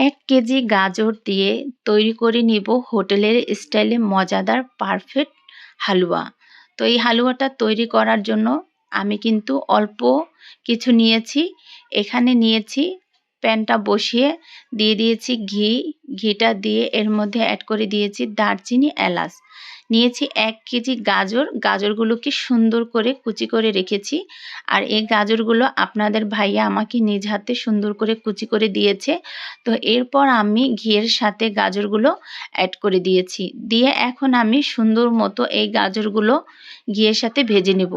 এক কেজি গাজর দিয়ে তৈরি করে নিব হোটেলের স্টাইলে মজাদার পারফেক্ট হালুয়া। তো এই হালুয়াটা তৈরি করার জন্য আমি কিন্তু অল্প কিছু নিয়েছি। এখানে নিয়েছি প্যানটা বসিয়ে দিয়ে দিয়েছি ঘি। ঘিটা দিয়ে এর মধ্যে অ্যাড করে দিয়েছি দারচিনি এলাচ। নিয়েছি এক কেজি গাজর। গাজরগুলোকে সুন্দর করে কুচি করে রেখেছি। আর এই গাজরগুলো আপনাদের ভাইয়া আমাকে নিজ হাতে সুন্দর করে কুচি করে দিয়েছে। তো এরপর আমি ঘিয়ের সাথে গাজরগুলো অ্যাড করে দিয়েছি। দিয়ে এখন আমি সুন্দর মতো এই গাজরগুলো ঘিয়ের সাথে ভেজে নেব।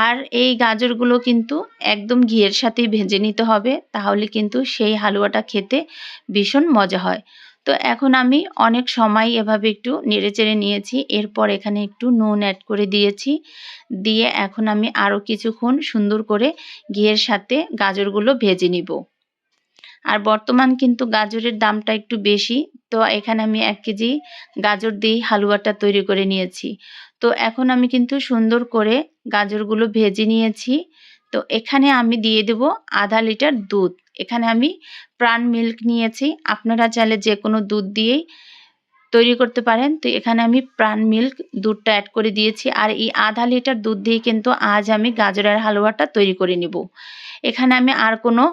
আর এই গাজরগুলো কিন্তু একদম ঘিয়ের সাথেই ভেজে নিতে হবে। তাহলে কিন্তু সেই হালুয়াটা খেতে ভীষণ মজা হয়। তো এখন আমি অনেক সময় এভাবে একটু নেড়েচেড়ে নিয়েছি। এরপর এখানে একটু নুন অ্যাড করে দিয়েছি। দিয়ে এখন আমি আরও কিছুক্ষণ সুন্দর করে ঘিয়ের সাথে গাজরগুলো ভেজে নিব। আর বর্তমান কিন্তু গাজরের দামটা একটু বেশি। তো এখানে আমি এক কেজি গাজর দিয়ে হালুয়াটা তৈরি করে নিয়েছি। তো এখন আমি কিন্তু সুন্দর করে গাজরগুলো ভেজে নিয়েছি। তো এখানে আমি দিয়ে দেব আধা লিটার দুধ। এখানে আমি প্রাণ মিল্ক নিয়েছি। আপনারা চাইলে যে কোনো দুধ দিয়েই তৈরি করতে পারেন। তো এখানে আমি প্রাণ মিল্ক দুধটা অ্যাড করে দিয়েছি। আর এই আধা লিটার দুধ দিয়ে কিন্তু আজ আমি গাজরের হালুয়াটা তৈরি করে নিব। এখানে আমি আর কোনো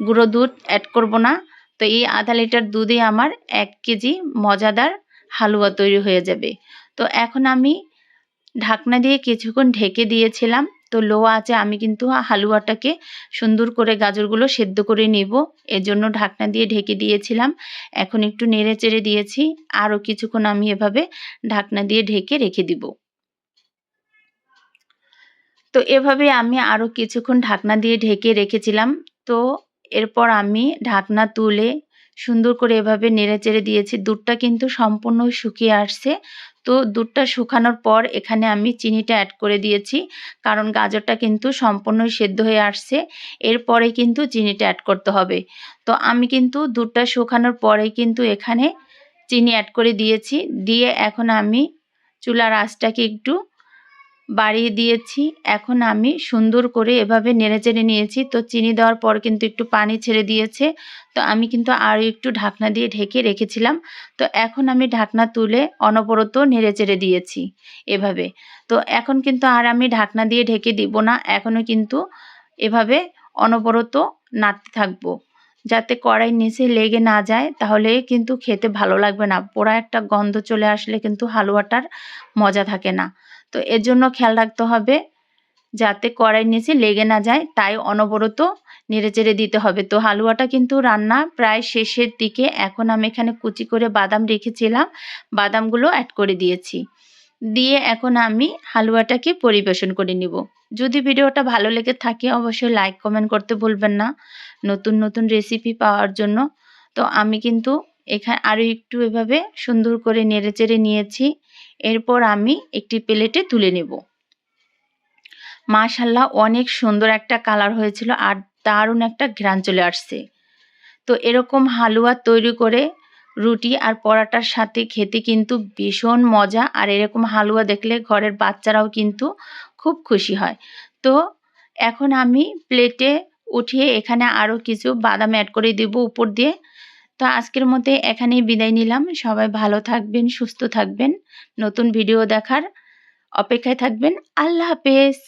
গুঁড়ো দুধ অ্যাড করব না। তো এই আধা লিটার দুধে আমার এক কেজি মজাদার হালুয়া তৈরি হয়ে যাবে। তো এখন আমি ঢাকনা দিয়ে কিছুক্ষণ ঢেকে দিয়েছিলাম। তো লো আছে আমি কিন্তু হালুয়াটাকে সুন্দর করে গাজরগুলো সেদ্ধ করে নেব। এজন্য ঢাকনা দিয়ে ঢেকে দিয়েছিলাম। এখন একটু নেড়ে চেড়ে দিয়েছি। আরও কিছুক্ষণ আমি এভাবে ঢাকনা দিয়ে ঢেকে রেখে দিব। তো এভাবে আমি আরও কিছুক্ষণ ঢাকনা দিয়ে ঢেকে রেখেছিলাম। তো এরপর আমি ঢাকনা তুলে সুন্দর করে এভাবে নেড়ে চেড়ে দিয়েছি। দুধটা কিন্তু সম্পূর্ণ শুকিয়ে আসছে। তো দুধটা শুকানোর পর এখানে আমি চিনিটা অ্যাড করে দিয়েছি। কারণ গাজরটা কিন্তু সম্পূর্ণই সেদ্ধ হয়ে আসছে। এরপরে কিন্তু চিনিটা অ্যাড করতে হবে। তো আমি কিন্তু দুধটা শুকানোর পরে কিন্তু এখানে চিনি অ্যাড করে দিয়েছি। দিয়ে এখন আমি চুলার আঁচটাকে একটু বাড়িয়ে দিয়েছি। এখন আমি সুন্দর করে এভাবে নেড়েচেড়ে নিয়েছি। তো চিনি দেওয়ার পর কিন্তু একটু পানি ছেড়ে দিয়েছে। তো আমি কিন্তু আরও একটু ঢাকনা দিয়ে ঢেকে রেখেছিলাম। তো এখন আমি ঢাকনা তুলে অনবরত নেড়ে চেড়ে দিয়েছি এভাবে। তো এখন কিন্তু আর আমি ঢাকনা দিয়ে ঢেকে দিব না। এখনও কিন্তু এভাবে অনবরত নাড়তে থাকব। যাতে কড়াই নিচে লেগে না যায়, তাহলে কিন্তু খেতে ভালো লাগবে না। পোড়া একটা গন্ধ চলে আসলে কিন্তু হালুয়াটার মজা থাকে না। তো এর জন্য খেয়াল রাখতে হবে যাতে কড়াই নিচে লেগে না যায়, তাই অনবরত নেড়েচেড়ে দিতে হবে। তো হালুয়াটা কিন্তু রান্না প্রায় শেষের দিকে। এখন আমি এখানে কুচি করে বাদাম রেখেছিলাম। বাদামগুলো অ্যাড করে দিয়েছি। দিয়ে এখন আমি হালুয়াটাকে পরিবেশন করে নিব। যদি ভিডিওটা ভালো লেগে থাকে অবশ্যই লাইক কমেন্ট করতে ভুলবেন না। নতুন নতুন রেসিপি পাওয়ার জন্য। তো আমি কিন্তু এখানে আরও একটু এভাবে সুন্দর করে নেড়েচেড়ে নিয়েছি। এরপর আমি একটি প্লেটে তুলে নেব। মাশাল্লাহ অনেক সুন্দর একটা কালার হয়েছিল আর দারুণ একটা ঘ্রাণ চলে আসছে। তো এরকম হালুয়া তৈরি করে রুটি আর পরাটার সাথে খেতে কিন্তু ভীষণ মজা আর এরকম হালুয়া দেখলে ঘরের বাচ্চারাও কিন্তু খুব খুশি হয়। তো এখন আমি প্লেটে উঠিয়ে এখানে আরও কিছু বাদাম অ্যাড করে দেব উপর দিয়ে। তো আজকের মতে এখানেই বিদায় নিলাম। সবাই ভালো থাকবেন, সুস্থ থাকবেন। নতুন ভিডিও দেখার অপেক্ষায় থাকবেন। আল্লাহ হাফেজ।